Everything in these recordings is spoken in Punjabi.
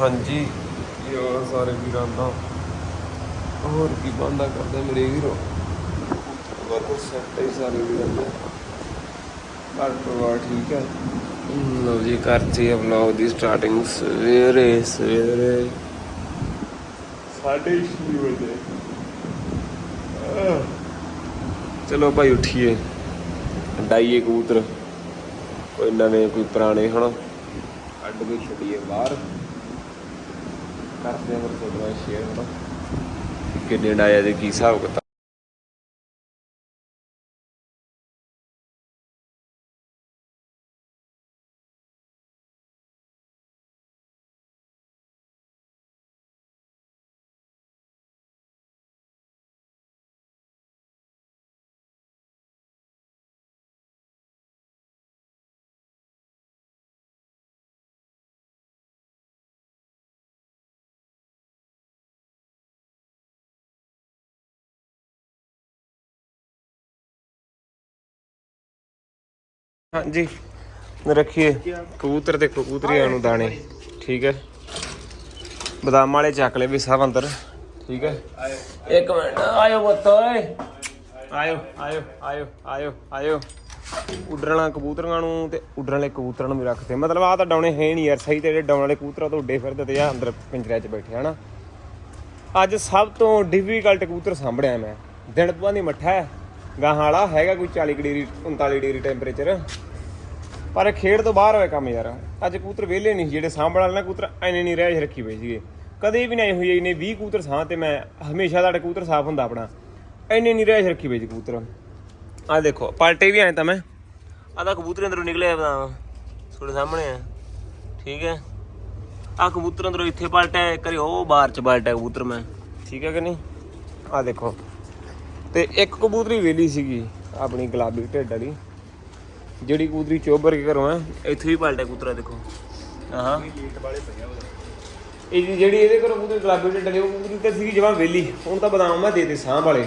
ਹਾਂਜੀ। ਯੋ ਸਾਰੇ ਵੀਰਾਂ ਦਾ। ਹੋਰ ਕੀ ਬੰਦਾ ਕਰਦੇ ਮੇਰੇ ਵੀਰੋ? ਬਹੁਤ ਸੈਟ ਹੈ ਸਾਰੇ ਵੀਰਾਂ ਦਾ। ਘਰ ਪਰਿਵਾਰ ਠੀਕ ਹੈ? ਲਓ ਜੀ ਕਰਤੀ ਹੈ ਵਲੌਗ ਦੀ ਸਟਾਰਟਿੰਗ ਸਵੇਰੇ ਸਵੇਰੇ। ਸਾਢੇ ਛੇ ਵਜੇ। ਆਹ। ਚਲੋ ਭਾਈ ਉੱਠੀਏ। ਡਾਈਏ ਕਬੂਤਰ। ਕੋਈ ਨਵੇਂ ਕੋਈ ਪੁਰਾਣੇ ਹਨਾ? ਕੱਢ ਕੇ ਛੱਡੀਏ ਬਾਹਰ। ਕਰਦੇ ਹਾਂ ਫਿਰ ਤੁਹਾਡਾ ਸ਼ੇਅਰ ਹਨਾ ਕਿੰਨੇ ਡਾਇਆ ਦੇ ਕੀ ਹਿਸਾਬ ਕਿਤਾਬ? ਹਾਂਜੀ। ਰੱਖੀਏ। ਕਬੂਤਰ ਤੇ ਕਬੂਤਰੀਆਂ ਨੂੰ ਦਾਣੇ। ਠੀਕ ਹੈ। ਬਦਾਮ ਵਾਲੇ ਚੱਕ ਲੈ ਵੀ ਸਭ ਅੰਦਰ। ਠੀਕ ਹੈ। ਇੱਕ ਮਿੰਟ। ਆਇਓ ਬੱਤ ਆਇਓ ਆਇਓ ਆਇਓ ਆਇਓ ਆਇਓ। ਉੱਡਣ ਵਾਲਾ ਕਬੂਤਰਾਂ ਨੂੰ ਤੇ ਉੱਡਣ ਵਾਲੇ ਕਬੂਤਰਾਂ ਨੂੰ ਵੀ ਰੱਖਦੇ ਮਤਲਬ ਆ ਤਾਂ ਡਾਉਣੇ ਹੈ ਨਹੀਂ ਯਾਰ, ਸਹੀ ਤੇ ਜਿਹੜੇ ਡਾਉਣ ਵਾਲੇ ਕਬੂਤਰ ਤੋਂ ਉੱਡੇ ਫਿਰਦੇ ਤੇ ਆ ਅੰਦਰ ਪਿੰਜਰੇ 'ਚ ਬੈਠੇ ਹਨਾ ਅੱਜ ਸਭ ਤੋਂ ਡਿਫਿਕਲਟ ਕਬੂਤਰ ਸਾਂਭੜਿਆ ਮੈਂ। ਦਿਨ ਪੂਆ ਦੀ ਮੱਠਾ ਹੈ। ਗਾਹਾਂ ਵਾਲਾ ਹੈਗਾ ਕੋਈ 40 ਡਿਗਰੀ 39 ਡਿਗਰੀ ਟੈਂਪਰੇਚਰ ਪਰ ਇਹ ਖੇਡ ਤੋਂ ਬਾਹਰ ਹੋਇਆ ਕੰਮ ਯਾਰ। ਅੱਜ ਕੂਤਰ ਵਿਹਲੇ ਨਹੀਂ ਜਿਹੜੇ ਸਾਂਭਣ ਵਾਲੇ ਨਾ ਕੂਤਰ ਐਨੇ ਨਹੀਂ ਰਹਿ ਰੱਖੀ ਪਈ ਸੀਗੇ। ਕਦੇ ਵੀ ਨਹੀਂ ਹੋਈ ਇਹਨੇ 20 ਕੂਤਰ ਸਾਂ ਤੇ ਮੈਂ ਹਮੇਸ਼ਾ ਤੁਹਾਡਾ ਕੂਤਰ ਸਾਫ਼ ਹੁੰਦਾ ਆਪਣਾ। ਐਨੇ ਨਹੀਂ ਰਹਿ ਰੱਖੀ ਪਈ ਸੀ ਕਬੂਤਰ। ਆ ਦੇਖੋ, ਪਲਟੇ ਵੀ ਆਏ ਤਾਂ ਮੈਂ। ਆਦਾ ਕਬੂਤਰ ਅੰਦਰੋਂ ਨਿਕਲਿਆ ਤਾਂ ਤੁਹਾਡੇ ਸਾਹਮਣੇ ਆ। ਠੀਕ ਹੈ। ਆ ਕਬੂਤਰ ਅੰਦਰੋਂ ਇੱਥੇ ਪਲਟਿਆ ਕਰੀ ਉਹ ਬਾਹਰ ਚ ਪਲਟਿਆ ਕਬੂਤਰ ਮੈਂ। ਠੀਕ ਹੈ ਕਿ ਨਹੀਂ? ਆ ਦੇਖੋ। ਤੇ ਇੱਕ ਕਬੂਤਰੀ ਵੇਲੀ ਸੀਗੀ, ਆਪਣੀ ਗੁਲਾਬੀ ਢਿੱਡ ਵਾਲੀ। ਜਿਹੜੀ ਕਬੂਤਰੀ ਚੋਬਰ ਕੇ ਘਰੋਂ ਆ ਇੱਥੇ ਵੀ ਪਲਟਿਆ ਕਬੂਤਰਾ ਦੇਖੋ। ਆਹਾਂ। ਇਹ ਜਿਹੜੀ ਇਹਦੇ ਘਰੋਂ ਕਬੂਤਰੀ ਗੁਲਾਬੀ ਢਿੱਡ ਵਾਲੀ, ਉਹ ਕਬੂਤਰੀ ਤਾਂ ਸੀਗੀ ਜਮਾਂ ਵੇਲੀ। ਹੁਣ ਤਾਂ ਬਦਾਮ ਮੈਂ ਦੇ ਦੇ ਸਾਂਭ ਵਾਲੇ।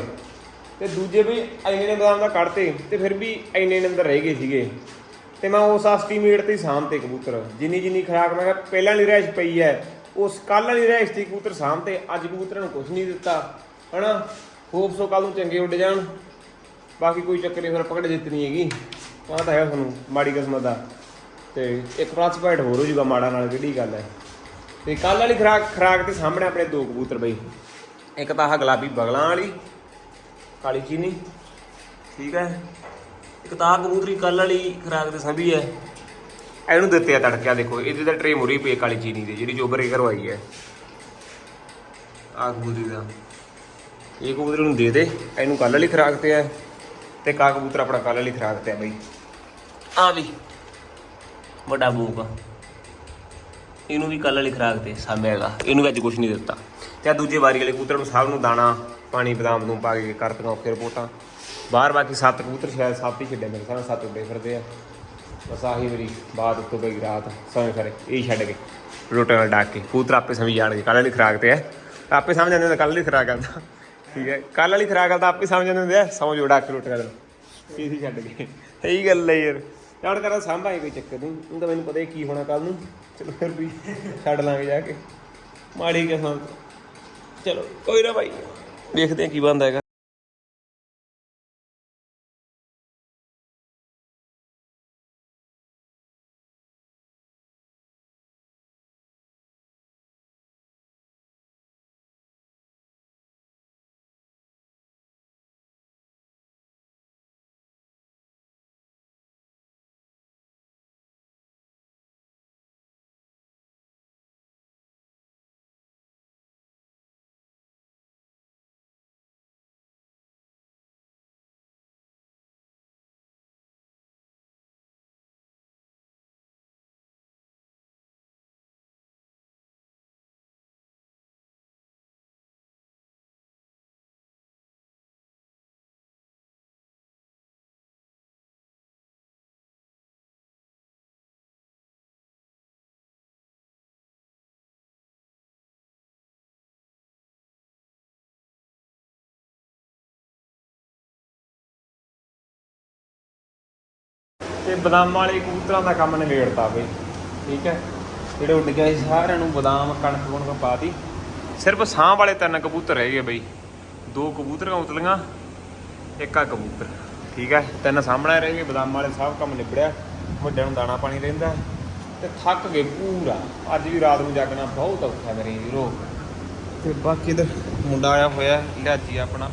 ਤੇ ਦੂਜੇ ਵੀ ਐਨੇ ਨੇ ਬਦਾਮ ਦਾ ਕੱਢਤੇ, ਤੇ ਫਿਰ ਵੀ ਐਨੇ ਨੇ ਅੰਦਰ ਰਹਿ ਗਏ ਸੀਗੇ। ਤੇ ਮੈਂ ਉਸ ਐਸਟੀਮੇਟ ਤੇ ਹੀ ਸਾਂਭ ਤੇ ਕਬੂਤਰ। ਜਿੰਨੀ ਜਿੰਨੀ ਖਰਾਕ ਮੈਂ ਕਿਹਾ, ਪਹਿਲਾਂ ਵਾਲੀ ਰਹਿਸ਼ ਪਈ ਹੈ, ਉਸ ਕੱਲ ਵਾਲੀ ਰਹਿਸ਼ ਤੇ ਕਬੂਤਰ ਸਾਂਭ ਤੇ ਅੱਜ ਕਬੂਤਰਾਂ ਨੂੰ ਕੁਝ ਨਹੀਂ ਦਿੱਤਾ, ਹਨਾ? ਹੋਪ ਸੋ ਕੱਲ ਨੂੰ ਚੰਗੇ ਉੱਡ ਜਾਣ। ਬਾਕੀ ਕੋਈ ਚੱਕਰ ਨਹੀਂ ਫਿਰ ਪਕੜ ਜਿੱਤਣੀ ਹੈਗੀ। ਪਤਾ ਤਾਂ ਹੈ ਤੁਹਾਨੂੰ ਮਾੜੀ ਕਿਸਮਤ ਦਾ। ਤੇ ਇੱਕ ਪਲੱਸ ਹੋਰ ਹੋ ਜੂਗਾ ਮਾੜਾ ਨਾਲ, ਕਿਹੜੀ ਗੱਲ ਹੈ। ਤੇ ਕੱਲ ਵਾਲੀ ਖਰਾਕ ਖਰਾਕ ਤੇ ਸਾਹਮਣੇ ਆਪਣੇ ਦੋ ਕਬੂਤਰ ਬਈ। ਇੱਕ ਤਾਂ ਆਹ ਗੁਲਾਬੀ ਬਗਲਾਂ ਵਾਲੀ, ਕਾਲੀ ਚੀਨੀ। ਠੀਕ ਹੈ। ਇੱਕ ਤਾਂ ਆਹ ਕਬੂਤਰੀ ਕੱਲ ਵਾਲੀ ਖਰਾਕ ਤੇ ਸੰਭੀ ਹੈ। ਇਹਨੂੰ ਦਿੱਤੇ ਆ ਤੜਕਿਆ ਦੇਖੋ, ਇਹਦੇ ਤਾਂ ਟਰੇ ਮੁਰੀ ਪਈ ਕਾਲੀ ਚੀਨੀ ਦੀ, ਜਿਹੜੀ ਚੋਬਰ ਕੇ ਕਰਵਾਈ ਹੈ। ਆਹ ਕਬੂਤਰੀ ਦਾ। ਇਹ ਕਬੂਤਰ ਨੂੰ ਦੇ ਦੇ, ਇਹਨੂੰ ਕੱਲ ਵਾਲੀ ਖਰਾਕ ਤੇ ਹੈ ਤੇ ਕਾ ਕਬੂਤਰ ਆਪਣਾ ਕੱਲ ਵਾਲੀ ਖਰਾਕ ਤੇ ਹੈ ਬਈ। ਆ ਵੀ, ਵੱਡਾ ਬੂਕ ਇਹਨੂੰ ਵੀ ਕੱਲ ਵਾਲੀ ਖਰਾਕ ਤੇ ਸਾਂਭਿਆਗਾ ਇਹਨੂੰ ਵੀ ਅੱਜ ਕੁਝ ਨਹੀਂ ਦਿੱਤਾ। ਤੇ ਆ ਦੂਜੇ ਵਾਰੀ ਵਾਲੇ ਕਬੂਤਰ ਨੂੰ ਸਭ ਨੂੰ ਦਾਣਾ, ਪਾਣੀ, ਬਦਾਮ ਨੂੰ ਪਾ ਕੇ ਕਰਤੀਆਂ ਔਖੇ ਰਿਪੋਰਟਾਂ। ਬਾਹਰ ਬਾਕੀ ਸੱਤ ਕਬੂਤਰ ਸ਼ਾਇਦ ਸੱਤ ਹੀ ਛੱਡੇ ਮੇਰੇ ਸਾਹ ਸੱਤ ਉੱਡੇ ਫਿਰਦੇ ਆ। ਬਸ ਆਹੀ ਮੇਰੀ ਬਾਤ ਉੱਤੋਂ ਗਈ ਰਾਤ ਸਮਝ ਕਰੇ ਇਹ ਛੱਡ ਕੇ ਰੋਟੇ ਨਾਲ ਡਾਕ ਕੇ, ਕਬੂਤਰ ਆਪੇ ਸਮਝ ਜਾਣਗੇ ਕੱਲ ਵਾਲੀ ਖਰਾਕ ਤੇ ਹੈ ਆਪੇ ਸਮਝ ਜਾਂਦੇ ਨੇ ਕੱਲ ਵਾਲੀ ਖਰਾਕ ਕਰਦਾ ਠੀਕ ਹੈ। ਕੱਲ ਵਾਲੀ ਖਰਾਕ ਕਰਦਾ ਆਪੇ ਸਮਝ ਜਾਂਦੇ ਹੁੰਦੇ ਆ। ਸਮਝ ਉਡਾ ਕੇ ਰੋਟੇ ਨਾਲ ਕੀ ਸੀ ਛੱਡ ਕੇ। ਇਹੀ ਗੱਲ ਹੈ ਯਾਰ। ਯਾਰ ਕਰਾਂ ਸਾਂਭਾਏ ਕੋਈ ਚੱਕਰ ਨਹੀਂ। ਉਹ ਤਾਂ ਮੈਨੂੰ ਪਤਾ ਹੀ ਕੀ ਹੋਣਾ ਕੱਲ ਨੂੰ। ਚਲੋ ਫਿਰ ਵੀ ਛੱਡ ਲਾਂਗੇ ਜਾ ਕੇ। ਮਾੜੀ ਕਿਸਮਤ। ਚਲੋ, ਕੋਈ ਨਾ ਭਾਈ ਦੇਖਦੇ ਆ ਕੀ ਬਣਦਾ ਹੈਗਾ। ਤੇ ਬਦਾਮਾਂ ਵਾਲੇ ਕਬੂਤਰਾਂ ਦਾ ਕੰਮ ਨਿਬੇੜਤਾ ਬਈ। ਠੀਕ ਹੈ? ਜਿਹੜੇ ਉੱਡ ਗਏ ਸਾਰਿਆਂ ਨੂੰ ਬਦਾਮ, ਕਣਕ ਕੁਣਕ ਪਾਤੀ। ਸਿਰਫ ਸਾਹ ਵਾਲੇ ਤਿੰਨ ਕਬੂਤਰ ਰਹਿ ਗਏ ਬਈ। ਦੋ ਕਬੂਤਰਾਂ ਉਤਲੀਆਂ ਇੱਕ ਕਬੂਤਰ। ਠੀਕ ਹੈ? ਤਿੰਨ ਸਾਹਮਣੇ ਰਹਿ ਗਏ, ਬਦਾਮ ਵਾਲੇ ਸਭ ਕੰਮ ਨਿਬੜਿਆ। ਵੱਡਿਆਂ ਨੂੰ ਦਾਣਾ ਪਾਣੀ ਰਹਿੰਦਾ ਤੇ ਥੱਕ ਗਏ ਪੂਰਾ। ਅੱਜ ਵੀ ਰਾਤ ਨੂੰ ਜਾਗਣਾ ਬਹੁਤ ਔਖਾ ਮੇਰੇ ਵੀਰੋ। ਤੇ ਬਾਕੀ ਦਾ ਮੁੰਡਾ ਆਇਆ ਹੋਇਆ, ਲਿਆਜੀ ਆਪਣਾ।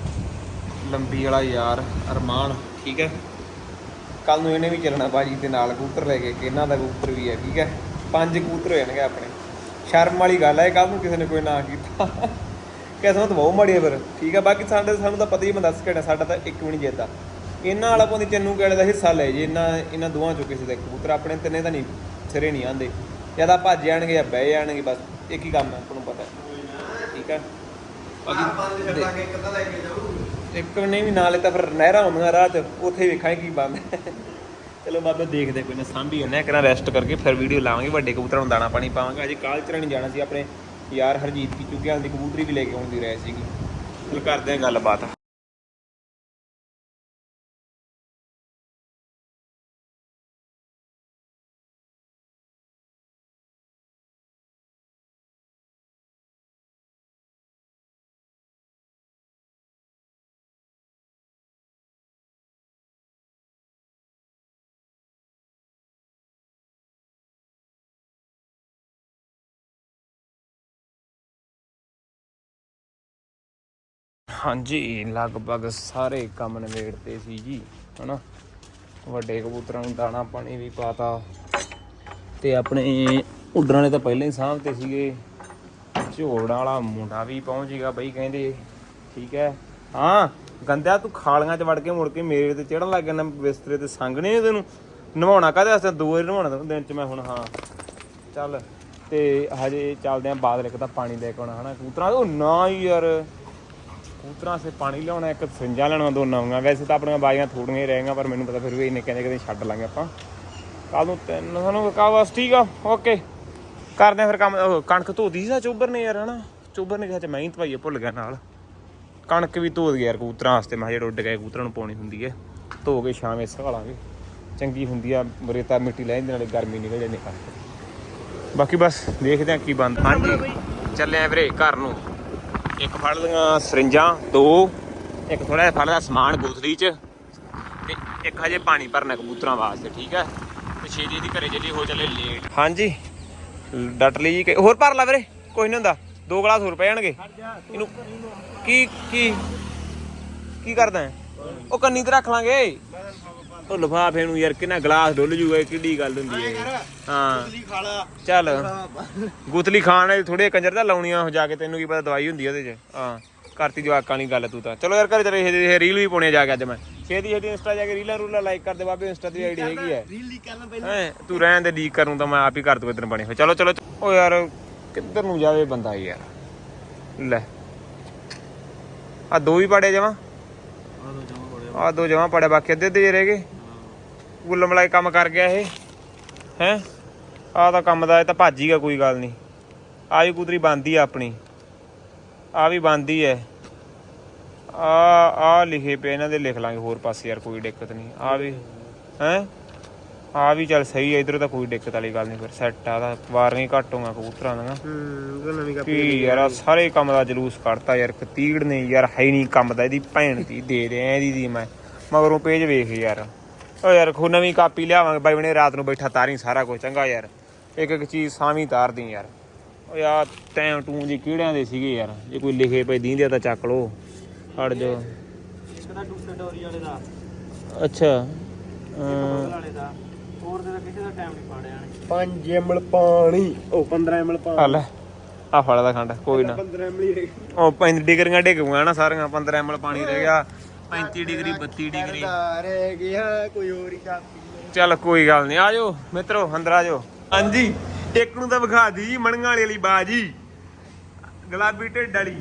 ਲੰਬੀ ਵਾਲਾ ਯਾਰ, ਅਰਮਾਨ। ਠੀਕ ਹੈ? ਕੱਲ ਨੂੰ ਇਹਨੇ ਵੀ ਚੱਲਣਾ ਬਾਜੀ ਦੇ ਨਾਲ ਕਬੂਤਰ ਲੈ ਕੇ, ਕਿ ਇਹਨਾਂ ਦਾ ਕਬੂਤਰ ਵੀ ਹੈ, ਠੀਕ ਹੈ? ਪੰਜ ਕਬੂਤਰ ਹੋ ਜਾਣਗੇ ਆਪਣੇ। ਸ਼ਰਮ ਵਾਲੀ ਗੱਲ ਹੈ ਕੱਲ ਨੂੰ ਕਿਸੇ ਨੇ ਕੋਈ ਨਾ ਕੀਤਾ। ਕਿਸਮਤ ਬਹੁਤ ਮਾੜੀ ਹੈ ਫਿਰ, ਠੀਕ ਹੈ ਬਾਕੀ ਸਾਡੇ ਸਾਨੂੰ ਤਾਂ ਪਤਾ ਹੀ ਬੰਦਾ ਦੱਸ ਸਾਡਾ ਤਾਂ ਇੱਕ ਵੀ ਨਹੀਂ ਜਿੱਤਦਾ। ਇਹਨਾਂ ਵਾਲਾ ਪਾਉਂਦੀ ਚੰਨੂ ਕੇਲੇ ਦਾ ਹਿੱਸਾ ਲੈ ਜੇ, ਇਹਨਾਂ ਇਹਨਾਂ ਦੋਵਾਂ ਚੋਂ ਕਿਸੇ ਦਾ ਕਬੂਤਰ, ਆਪਣੇ ਤਿੰਨੇ ਤਾਂ ਨਹੀਂ ਸਿਰੇ ਨਹੀਂ ਆਂਦੇ ਜਾਂ ਤਾਂ ਭੱਜ ਜਾਣਗੇ ਜਾਂ ਬਹਿ ਜਾਣਗੇ, ਬਸ, ਇੱਕ ਹੀ ਕੰਮ ਹੈ ਤੁਹਾਨੂੰ ਪਤਾ। ਠੀਕ ਹੈ ਬਾਕੀ ਦੇ- ਇੱਕ ਇੱਕ ਨਹੀਂ ਵੀ ਨਾਲ ਤਾਂ ਫਿਰ ਨਹਿਰਾਂ ਹੁੰਦੀਆਂ ਰਾਹ 'ਚ, ਉੱਥੇ ਵੇਖਾਂਗੇ ਕੀ ਬੰਦ। ਚਲੋ ਬਾਬਾ ਦੇਖਦੇ ਕੋਈ ਨਾ ਸਾਂਭੀ ਜੰਨੇ ਕਿਹਨਾਂ ਰੈਸਟ ਕਰਕੇ ਫਿਰ ਵੀਡੀਓ ਲਾਵਾਂਗੇ, ਵੱਡੇ ਕਬੂਤਰਾਂ ਨੂੰ ਦਾਣਾ ਪਾਣੀ ਪਾਵਾਂਗੇ। ਅਜੇ ਕਾਲਚਰਾਂ ਨਹੀਂ ਜਾਣਾ ਸੀ, ਆਪਣੇ ਯਾਰ ਹਰਜੀਤ ਕੀ ਚੁੱਕਿਆਂ ਦੀ ਕਬੂਤਰੀ ਵੀ ਲੈ ਕੇ ਆਉਂਦੀ ਰਹਿ ਸੀਗੀ। ਚਲ ਕਰਦੇ ਆਂ ਗੱਲਬਾਤ। ਹਾਂਜੀ, ਲਗਭਗ ਸਾਰੇ ਕੰਮ ਨਿਬੇੜਤੇ ਸੀ ਜੀ, ਹਨਾ? ਵੱਡੇ ਕਬੂਤਰਾਂ ਨੂੰ ਦਾਣਾ ਪਾਣੀ ਵੀ ਪਾਤਾ ਤੇ ਆਪਣੇ ਉੱਡਣ ਵਾਲੇ ਤਾਂ ਪਹਿਲਾਂ ਹੀ ਸਾਹਮਣੇ ਸੀਗੇ। ਝੋੜ ਵਾਲਾ ਮੁੰਡਾ ਵੀ ਪਹੁੰਚ ਗਿਆ ਬਈ, ਕਹਿੰਦੇ, ਠੀਕ ਹੈ। ਹਾਂ, ਗੰਦਿਆ, ਤੂੰ ਖਾਲੀਆਂ 'ਚ ਵੜ ਕੇ ਮੁੜ ਕੇ ਮੇਰੇ ਤੇ ਚੜਨ ਲੱਗ ਗਿਆ ਨਾ ਬਿਸਤਰੇ ਤੇ ਸੰਗਣੇ ਨੇ ਤੈਨੂੰ? ਨਵਾਉਣਾ ਕਾਹਦੇ ਵਾਸਤੇ? ਦੋ ਵਾਰੀ ਨਵਾਉਣਾ ਦਿਨ 'ਚ ਮੈਂ ਹੁਣ, ਹਾਂ। ਚੱਲ, ਤੇ ਹਜੇ ਚੱਲਦੇ ਆਂ ਬਾਦਲ ਇੱਕ ਤਾਂ ਪਾਣੀ ਲੈ ਕੇ ਆਉਣਾ, ਹਨਾ? ਕਬੂਤਰਾਂ ਉਹ ਨਾ ਹੀ ਯਾਰ ਕਬੂਤਰਾਂ ਸੇ ਪਾਣੀ ਲਿਆਉਣਾ, ਇੱਕ ਸਿੰਜਾ ਲੈਣਾ ਦੋ ਨਵੀਆਂ। ਵੈਸੇ ਤਾਂ ਆਪਣੀਆਂ ਬਾਈਆਂ ਥੋੜੀਆਂ ਹੀ ਰਹਿਣਗੀਆਂ ਪਰ ਮੈਨੂੰ ਪਤਾ ਫਿਰ ਵੀ ਇਹਨੇ ਕਹਿੰਦੇ ਕਹਿੰਦੇ ਛੱਡ ਲਾਂਗੇ ਆਪਾਂ। ਕੱਲ ਨੂੰ ਤਿੰਨ, ਸਾਨੂੰ ਕਾ ਬਸ, ਠੀਕ ਆ, ਓਕੇ। ਕਰਦੇ ਆ ਫਿਰ ਕੰਮ, ਉਹ ਕਣਕ ਧੋਦੀ ਸੀ ਸਾ ਚੋਬਰ ਨੇ ਯਾਰ, ਹਨਾ? ਚੋਬਰ ਨੇ, ਸੱਚ ਮੈਂ ਹੀ ਧਵਾਈਏ ਭੁੱਲ ਗਿਆ ਨਾਲ। ਕਣਕ ਵੀ ਧੋ ਗਿਆ ਯਾਰ ਕੂਤਰਾਂ ਵਾਸਤੇ, ਮੈਂ ਜਿਹੜੇ ਉੱਡ ਗਏ ਕੂਤਰਾਂ ਨੂੰ ਪਾਉਣੀ ਹੁੰਦੀ ਹੈ ਧੋ ਕੇ ਸ਼ਾਮੇ ਸਹਾਲਾਂਗੇ। ਚੰਗੀ ਹੁੰਦੀ ਆ ਰੇਤਾ ਮਿੱਟੀ ਲੈ ਜਾਂਦੇ, ਨਾਲੇ ਗਰਮੀ ਨਿਕਲ ਜਾਂਦੀ ਕਣਕ ਬਾਕੀ ਬਸ ਦੇਖਦੇ ਆ ਕੀ ਬੰਦ ਹਾਂਜੀ, ਚੱਲੇ ਆ ਵੀਰੇ ਘਰ ਨੂੰ। ਇੱਕ ਫੜ ਲਈਆਂ ਸਰਿੰਜਾਂ, ਦੋ। ਇੱਕ ਥੋੜਾ ਜਿਹਾ ਫੜ ਲਿਆ ਸਮਾਨ ਗੋਥਲੀ ਚ। ਤੇ ਇੱਕ ਹਜੇ ਪਾਣੀ ਭਰਨਾ ਕਬੂਤਰਾਂ ਵਾਸਤੇ, ਠੀਕ ਹੈ? ਤੇ ਛੇਤੀ ਦੀ ਘਰੇ ਜਲਦੀ ਹੋ ਚੱਲੇ ਲੇਟ ਹਾਂਜੀ। ਡਟ ਲਈ ਜੀ ਹੋਰ ਭਰ ਲਾ ਵੀਰੇ, ਕੋਈ ਨਹੀਂ ਹੁੰਦਾ। ਦੋ ਗਲਾਸ ਹੋਰ ਪੈ ਜਾਣਗੇ। ਇਹਨੂੰ ਕੀ ਕੀ ਕੀ ਕਰਦਾ ਹੈ? ਉਹ ਕੰਨੀ ਤੇ ਰੱਖ ਲਾਂਗੇ। ਉਹ ਲਫਾਫੇ ਨੂੰ ਯਾਰ ਕਿੰਨਾ ਗਲਾਸ ਡੁੱਲ ਜੂਗਾ ਇਹ ਕਿੱਡੀ ਗੱਲ ਹੁੰਦੀ ਹੈ। ਹਾਂ। ਚੱਲ। ਗੁਤਲੀ ਖਾਣ ਵਾਲੀ ਥੋੜੇ ਕੰਜਰ ਦਾ ਲਾਉਣੀਆਂ ਹੋ ਜਾ ਕੇ ਤੈਨੂੰ ਕੀ ਪਤਾ ਦਵਾਈ ਹੁੰਦੀ ਉਹਦੇ 'ਚ। ਹਾਂ ਕਰਤੀ ਜਵਾਕਾਂ ਵਾਲੀ ਗੱਲ ਤੂੰ ਤਾਂ। ਚਲੋ ਯਾਰ ਘਰੇ ਚਲੇ ਇਹ ਰੀਲ ਵੀ ਪਾਉਣੇ ਜਾ ਕੇ ਅੱਜ ਮੈਂ। ਛੇਤੀ ਛੇਤੀ ਇੰਸਟਾ ਜਾ ਕੇ ਰੀਲਾਂ ਰੂਲਾਂ ਲਾਈਕ ਕਰ ਦੇ ਬਾਬੇ ਇੰਸਟਾ ਦੀ ਆਈਡੀ ਹੈਗੀ ਹੈ ਰੀਲ ਲੀਕ ਕਰਨਾ ਪਹਿਲਾਂ। ਹੈਂ ਤੂੰ ਰਹਿਣ ਦੇ ਲੀਕ ਕਰੂੰ ਤਾਂ ਮੈਂ ਆਪ ਹੀ ਕਰ ਦੂ ਇਧਰ ਬਣੇ ਹੋਏ। ਚਲੋ ਚਲੋ ਓ ਯਾਰ ਕਿੱਧਰ ਨੂੰ ਜਾਵੇ ਬੰਦਾ ਯਾਰ? ਲੈ। ਆ ਦੋ ਹੀ ਪੜੇ ਬੜੇ ਆ ਦੋ ਜਮਾ ਪੜੇ। ਬਾਕੀ ਅੱਧੇ ਅੱਧੇ ਰਹਿ ਗਏ। ਗੁੱਲ ਮਲਾਈ ਕੰਮ ਕਰ ਗਿਆ ਇਹ। ਹੈ? ਆ ਤਾਂ ਕੰਮ ਦਾ ਇਹ ਤਾਂ ਭੱਜ ਹੀ ਗਿਆ ਕੋਈ ਗੱਲ ਨਹੀਂ। ਆ ਵੀ ਕੁਦਰੀ ਬੰਦੀ ਆ ਆਪਣੀ। ਆ ਵੀ ਬੰਦੀ ਐ। ਆ ਆ ਲਿਖੇ ਪਏ ਇਹਨਾਂ ਦੇ ਲਿਖ ਲਾਂਗੇ ਹੋਰ ਪਾਸੇ ਯਾਰ ਕੋਈ ਦਿੱਕਤ ਨਹੀਂ। ਆ ਵੀ ਹੈ? ਆ ਵੀ ਚੱਲ ਸਹੀ ਐ ਇਧਰ ਤਾਂ ਕੋਈ ਦਿੱਕਤ ਵਾਲੀ ਗੱਲ ਨਹੀਂ ਫਿਰ ਸੈੱਟ ਆ ਦਾ ਵਾਰੀਆਂ ਘੱਟ ਹੋਗਾ ਕਬੂਤਰਾਂ ਦੀਆਂ। ਹੂੰ ਕੀ ਯਾਰ ਆਹ ਸਾਰੇ ਕੰਮ ਦਾ ਜਲੂਸ ਕੱਢਤਾ ਯਾਰ ਕਤੀੜ ਨੇ ਯਾਰ ਹੈ ਹੀ ਨਹੀਂ ਕੰਮ ਦਾ ਇਹਦੀ ਭੈਣ ਦੀ ਦੇ ਦੇ ਇਹਦੀ ਦੀ ਮੈਂ। ਮਗਰੋਂ ਪੇਜ ਵੇਖ ਯਾਰ। ਓ ਯਾਰ ਖੋ ਨਵੀਂ ਕਾਪੀ ਲਿਆਵਾਂਗੇ। ਬਾਈ ਬਣੇ ਰਾਤ ਨੂੰ ਬੈਠਾ ਤਾਰੀ ਸਾਰਾ ਕੁਝ ਚੰਗਾ ਯਾਰ। ਇੱਕ ਇੱਕ ਚੀਜ਼ ਸਾਵੀਂ ਤਾਰਦੀ ਯਾਰ। ਓ ਯਾਰ ਟੈਂ ਟੂੰ ਜੀ ਕੀੜਿਆਂ ਦੇ ਸੀਗੇ ਯਾਰ? ਜੇ ਕੋਈ ਲਿਖੇ ਪਏ ਦੀਂਦੇ ਤਾਂ ਚੱਕ ਲੋ ਹਟ ਜਾ ਇੱਕ ਦਾ ਟੂਟੇ ਡੋਰੀ ਵਾਲੇ ਦਾ। ਅੱਛਾ। ਬਗਲ ਵਾਲੇ ਦਾ। ਹੋਰ ਦੇ ਤਾਂ ਕਿਸੇ ਦਾ ਟਾਈਮ ਨਹੀਂ ਪਾੜਿਆ ਨੇ 5 ml ਪਾਣੀ। ਉਹ 15 ml ਆ ਲੈ ਆ ਫੜ ਦਾ ਖੰਡ ਕੋਈ ਨਾ। 15 ml ਹੀ ਉਹ 35 ਡਿਗਰੀਆਂ ਡਿੱਗ ਗਈਆਂ ਨਾ ਸਾਰੀਆਂ 15 ਐਮਲ ਪਾਣੀ ਰਹਿ ਗਿਆ। 35 ਡਿਗਰੀ 32 ਡਿਗਰੀ। ਰਹਿ ਗਿਆ ਕੋਈ ਹੋਰ ਹੀ ਕਾਪੀ ਚੱਲ ਕੋਈ ਗੱਲ ਨਹੀਂ ਆਜੋ ਮਿੱਤਰੋ ਅੰਦਰ ਆਜੋ ਹਾਂਜੀ ਇੱਕ ਨੂੰ ਤਾਂ ਵਿਖਾ ਦੀ ਜੀ ਮਣੀਆਂ ਵਾਲੀ ਵਾਲੀ ਬਾਜੀ ਗੁਲਾਬੀ ਢਿੱਡ ਵਾਲੀ।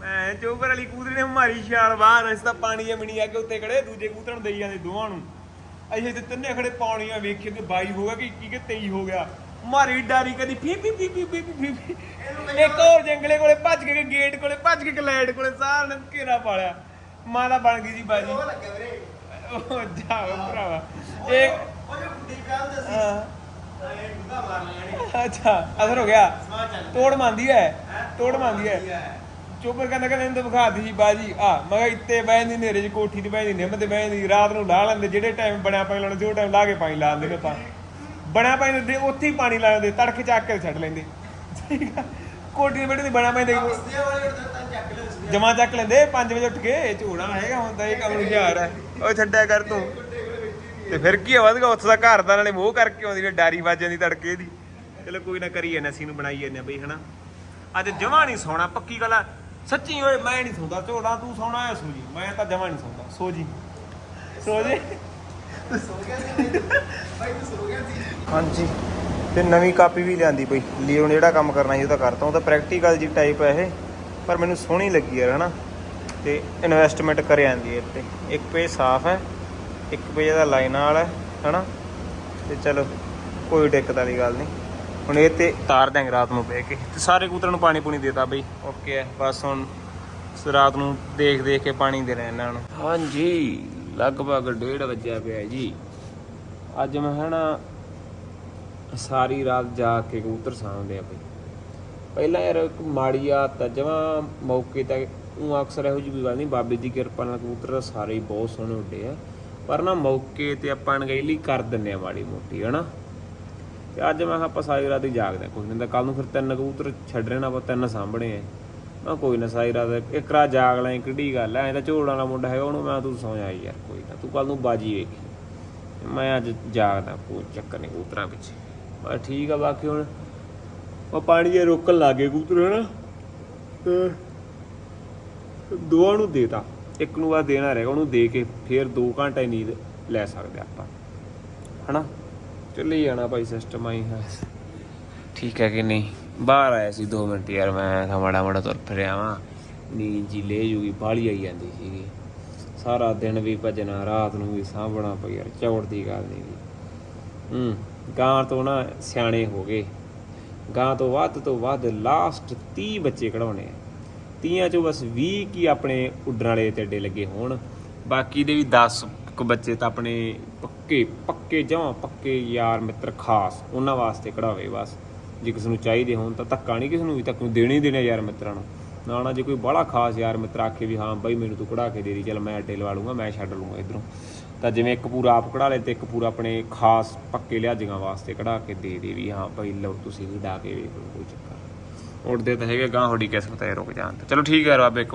ਮੈਂ ਚੋਬਰ ਵਾਲੀ ਕੂਦਰੀ ਨੇ ਮਾਰੀ ਛਾਲ ਬਾਹਰ ਇਸ ਤਾਂ ਪਾਣੀ ਜਾਂ ਮਿਣੀ ਅੱਗੇ ਉੱਤੇ ਖੜੇ ਦੂਜੇ ਕੂਤਰ ਨੂੰ ਦੇਈ ਜਾਂਦੇ ਦੋਵਾਂ ਨੂੰ। ਅਸੀਂ ਤੇ ਤਿੰਨੇ ਖੜੇ ਪਾਣੀਆਂ ਵੇਖੇ ਕਿ 22 ਹੋ ਗਿਆ ਕਿ 21 ਕਿ 23 ਹੋ ਗਿਆ। ਮਾਰੀ ਡਾਰੀ ਕਦੀ ਫੀ ਫੀ ਫੀ ਫੀ ਫੀ ਫੀ। ਇੱਕ ਹੋਰ ਜੰਗਲੇ ਕੋਲੇ ਭੱਜ ਕੇ ਗੇਟ ਕੋਲੇ ਭੱਜ ਕੇ ਗਲੈਡ ਕੋਲੇ ਸਾਰ ਨੇ ਘੇਰਾ ਮਾਲਾ ਬਣ ਗਈ ਜੀ ਬਾਜੀ। ਲੱਗੇ ਵੀਰੇ। ਉਹ ਜਾ ਭਰਾਵਾ। ਇਹ ਉਹ ਜੋ ਗੁੱਡੀ ਕਹਿੰਦੇ ਸੀ। ਹਾਂ। ਅੱਛਾ ਅਸਰ ਹੋ ਗਿਆ। ਤੋੜ ਮੰਦੀ ਹੈ। ਤੋੜ ਮੰਦੀ ਹੈ। ਚੋਪਰ ਕਹਿੰਦਾ ਕਹਿੰਦਾ ਇਹਨੂੰ ਵਿਖਾਤੀ ਸੀ ਬਾਜੀ। ਆ ਮੈਂ ਕਿਹਾ ਇੱਥੇ ਬਹਿੰਦੀ ਨੇਰੇ ਚ ਕੋਠੀ ਤੇ ਬਹਿੰਦੀ ਨਿੰਮ ਤੇ ਬਹਿੰਦੀ ਰਾਤ ਨੂੰ ਲਾ ਲੈਂਦੇ ਜਿਹੜੇ ਟਾਈਮ ਬਣਿਆ ਪਾਣੀ ਲਾਉਣਾ ਉਹ ਟਾਈਮ ਲਾ ਕੇ ਪਾਣੀ ਲਾ ਨੇ ਆਪਾਂ। ਬਣਿਆ ਪਾਣੀ ਦੇ ਉੱਥੇ ਹੀ ਪਾਣੀ ਲਾ ਲੈਂਦੇ ਤੜਕੇ ਚੱਕ ਕੇ ਛੱਡ ਲੈਂਦੇ। ਠੀਕ ਆ? ਕੋਠੀ ਤੇ ਬੈਠੇ ਬਣਿਆ ਪਾਣੀ ਦੇ ਜਮਾ ਚੱਕ ਲੈਂਦੇ 5 ਵਜੇ ਉੱਠ ਕੇ ਝੂੜਾ ਹੈਗਾ ਹੁੰਦਾ ਇਹ ਕੰਮ ਹੁਸ਼ਿਆਰ ਹੈ ਉਹ ਛੱਡਿਆ ਕਰ ਤੂੰ। ਤੇ ਫਿਰ ਕੀ ਆ ਉੱਥੇ ਦਾ ਘਰ ਦਾ, ਨਾਲੇ ਮੋਹ ਕਰਕੇ ਆਉਂਦੀ ਵੀ ਡਾਰੀ ਵੱਜ ਜਾਂਦੀ ਤੜਕੇ ਦੀ। ਚਲੋ ਕੋਈ ਨਾ ਕਰੀਏ ਨਾ, ਅਸੀਂ ਨੂੰ ਬਣਾਈ ਜਾਂਦੇ ਬਈ, ਹਨਾ? ਅੱਜ ਜਮਾ ਨਹੀਂ ਸੌਣਾ, ਪੱਕੀ ਗੱਲ ਆ। ਸੱਚੀ ਓਏ, ਮੈਂ ਨਹੀਂ ਸੌਂਦਾ, ਝੋੜਾ ਤੂੰ ਸੌਣਾ ਆ ਸੋ ਜੀ ਮੈਂ ਤਾਂ ਜਮਾ ਨਹੀਂ ਸੌਂਦਾ। ਸੋ ਜੀ। ਸੋ ਜੀ। ਹਾਂਜੀ। ਤੇ ਨਵੀਂ ਕਾਪੀ ਵੀ ਲਿਆਂਦੀ ਪਈ ਲਿਓ ਨੇ ਜਿਹੜਾ ਕੰਮ ਕਰਨਾ ਸੀ, ਉਹ ਤਾਂ ਕਰਤਾ। ਉਹ ਤਾਂ ਪ੍ਰੈਕਟੀਕਲ ਜੀ ਟਾਈਪ ਹੈ ਇਹ। ਪਰ ਮੈਨੂੰ ਸੋਹਣੀ ਲੱਗੀ ਯਾਰ, ਹਨਾ? ਤੇ ਇਨਵੈਸਟਮੈਂਟ ਕਰਿਆ ਜਾਂਦੀ ਹੈ 'ਤੇ ਇੱਕ ਪੇਜ ਸਾਫ਼ ਹੈ, ਇੱਕ ਪੇਜ ਦਾ ਲਾਈਨਾਂ ਵਾਲਾ ਹੈ, ਹਨਾ? ਤੇ ਚਲੋ, ਕੋਈ ਦਿੱਕਤ ਵਾਲੀ ਗੱਲ ਨਹੀਂ। ਹੁਣ ਇਹ ਤੇ ਤਾਰ ਦਿਆਂਗੇ ਰਾਤ ਨੂੰ ਬਹਿ ਕੇ। ਤੇ ਸਾਰੇ ਕਬੂਤਰਾਂ ਨੂੰ ਪਾਣੀ ਪੂਣੀ ਦੇਤਾ ਬਈ। ਓਕੇ ਹੈ, ਬਸ ਹੁਣ ਰਾਤ ਨੂੰ ਦੇਖ ਦੇਖ ਕੇ ਪਾਣੀ ਦੇ ਇਹਨਾਂ ਨੂੰ। ਹਾਂਜੀ, ਲਗਭਗ 1:30 ਵਜਿਆ ਪਿਆ ਜੀ। ਅੱਜ ਮੈਂ, ਹਨਾ, ਸਾਰੀ ਰਾਤ ਜਾ ਕੇ ਕਬੂਤਰ ਸਾਂਭਦੇ ਆ ਬਈ। ਪਹਿਲਾਂ ਯਾਰ ਇੱਕ ਮਾੜੀ ਆਦਤ ਆ ਜਮਾਂ ਮੌਕੇ ਤੇ ਉਹ ਅਕਸਰ ਇਹੋ ਜਿਹੀ ਕੋਈ ਗੱਲ ਨਹੀਂ ਬਾਬੇ ਦੀ ਕਿਰਪਾ ਨਾਲ ਕਬੂਤਰ ਸਾਰੇ ਹੀ ਬਹੁਤ ਸੋਹਣੇ ਉੱਡੇ ਆ। ਪਰ ਨਾ ਮੌਕੇ ਤੇ ਆਪਾਂ ਅਣਗਹਿਲੀ ਕਰ ਦਿੰਨੇ ਆ ਮਾੜੀ ਮੋਟੀ ਹਨਾ? ਤੇ ਅੱਜ ਮੈਂ ਕਿਹਾ ਆਪਾਂ ਸਾਰੀ ਰਾਤ ਹੀ ਜਾਗਦੇ ਆ, ਕੋਈ ਨਹੀਂ ਤਾਂ ਕੱਲ ਨੂੰ ਫਿਰ ਤਿੰਨ ਕਬੂਤਰ ਛੱਡਣੇ ਨਾ ਆਪਾਂ ਤਿੰਨ ਸਾਂਭਣੇ ਆ। ਮੈਂ ਕੋਈ ਨਾ ਸਾਰੀ ਰਾਤ ਇੱਕ ਰਾਤ ਜਾਗ ਲੈ ਕਿੱਡੀ ਗੱਲ ਐ ਐ ਤਾਂ ਝੋੜ ਵਾਲਾ ਮੁੰਡਾ ਹੈਗਾ ਉਹਨੂੰ ਮੈਂ ਤੂੰ ਸੌਂ ਜਾਈ ਯਾਰ ਕੋਈ ਨਾ ਤੂੰ ਕੱਲ ਨੂੰ ਬਾਜੀ ਵੇਖੀ। ਮੈਂ ਅੱਜ ਜਾਗਦਾ ਕੋਈ ਚੱਕਰ ਨਹੀਂ ਕਬੂਤਰਾਂ ਪਿੱਛੇ। ਬਸ ਠੀਕ ਆ ਬਾਕੀ ਹੁਣ ਉਹ ਪਾਣੀ ਜੇ ਰੋਕਣ ਲੱਗੇ ਕਬੂਤਰ, ਹਨਾ? ਤੇ ਦੋਵਾਂ ਨੂੰ ਦੇਤਾ। ਇੱਕ ਨੂੰ ਬਾਅਦ ਦੇਣਾ ਰਹੇਗਾ, ਉਹਨੂੰ ਦੇ ਕੇ ਫਿਰ 2 ਘੰਟੇ ਨੀਂਦ ਲੈ ਸਕਦੇ ਆਪਾਂ। ਹਨਾ? ਚੱਲੀ ਜਾਣਾ ਭਾਈ ਸਿਸਟਮ ਆਈ ਹੈ। ਠੀਕ ਹੈ ਕਿ ਨਹੀਂ? ਬਾਹਰ ਆਇਆ ਸੀ 2 ਮਿੰਟ ਯਾਰ, ਮੈਂ ਕਿਹਾ ਮਾੜਾ ਮਾੜਾ ਤੁਰ ਫਿਰਿਆ ਵਾਂ। ਨੀਂਦ ਜੀ ਲੈ ਜੂਗੀ, ਬਾਹਲੀ ਆਈ ਜਾਂਦੀ ਸੀਗੀ। ਸਾਰਾ ਦਿਨ ਵੀ ਭਜਣਾ, ਰਾਤ ਨੂੰ ਵੀ ਸਾਂਭਣਾ ਪਈ ਯਾਰ, ਚੌੜ ਦੀ ਗੱਲ ਨਹੀਂ। ਦੀ ਹੂੰ, ਗਾਂ ਤੋਂ ਨਾ ਸਿਆਣੇ ਹੋ ਗਏ। ਗਾਂ ਤੋਂ ਵੱਧ ਤੋਂ ਵੱਧ ਲਾਸਟ 30 ਬੱਚੇ ਕਢਾਉਣੇ ਆ। ਤੀਆਂ ਚੋਂ ਬਸ 20 ਕੀ ਆਪਣੇ ਉੱਡਣ ਵਾਲੇ ਤੇ ਅੱਡੇ ਲੱਗੇ ਹੋਣ। ਬਾਕੀ ਦੇ ਵੀ 10 ਕੁ ਬੱਚੇ ਤਾਂ ਆਪਣੇ ਪੱਕੇ ਪੱਕੇ ਜਮਾਂ, ਪੱਕੇ ਯਾਰ ਮਿੱਤਰ ਖਾਸ, ਉਹਨਾਂ ਵਾਸਤੇ ਕਢਾਵੇ ਬਸ। ਜੇ ਕਿਸੇ ਨੂੰ ਚਾਹੀਦੇ ਹੋਣ ਤਾਂ ਧੱਕਾ ਨਹੀਂ ਕਿਸੇ ਨੂੰ ਵੀ, ਧੱਕਾ ਨੂੰ ਦੇਣੇ ਹੀ ਦੇਣੇ ਯਾਰ ਮਿੱਤਰਾਂ ਨੂੰ। ਨਾ ਨਾ ਜੇ ਕੋਈ ਬੜਾ ਖਾਸ ਯਾਰ ਮਿੱਤਰ ਆਖੇ ਵੀ ਹਾਂ ਬਾਈ ਮੈਨੂੰ ਤੂੰ ਕਢਾ ਕੇ ਦੇ ਦੀ, ਚਲ ਮੈਂ ਅੱਡੇ ਲਵਾ ਲੂੰਗਾ ਮੈਂ ਛੱਡ ਲੂੰਗਾ ਇਧਰੋਂ। ਤਾਂ ਜਿਵੇਂ ਇੱਕ ਪੂਰਾ ਆਪ ਕਢਾ ਲੈ ਤੇ ਇੱਕ ਪੂਰਾ ਆਪਣੇ ਖਾਸ ਪੱਕੇ ਲਿਆਜੀਆਂ ਵਾਸਤੇ ਕਢਾ ਕੇ ਦੇ ਦੇ ਵੀ ਹਾਂ ਭਾਈ ਲਓ ਤੁਸੀਂ ਵੀ ਡਾ ਕੇ ਵੇਖ ਲਓ, ਕੋਈ ਚੱਕਰ ਉੱਡਦੇ ਤਾਂ ਹੈਗੇ ਗਾਂ ਤੁਹਾਡੀ ਕਿਸਮਤ ਹੈ ਰੁਕ ਜਾਣ ਤੇ। ਚਲੋ ਠੀਕ ਹੈ ਰੱਬ ਇੱਕ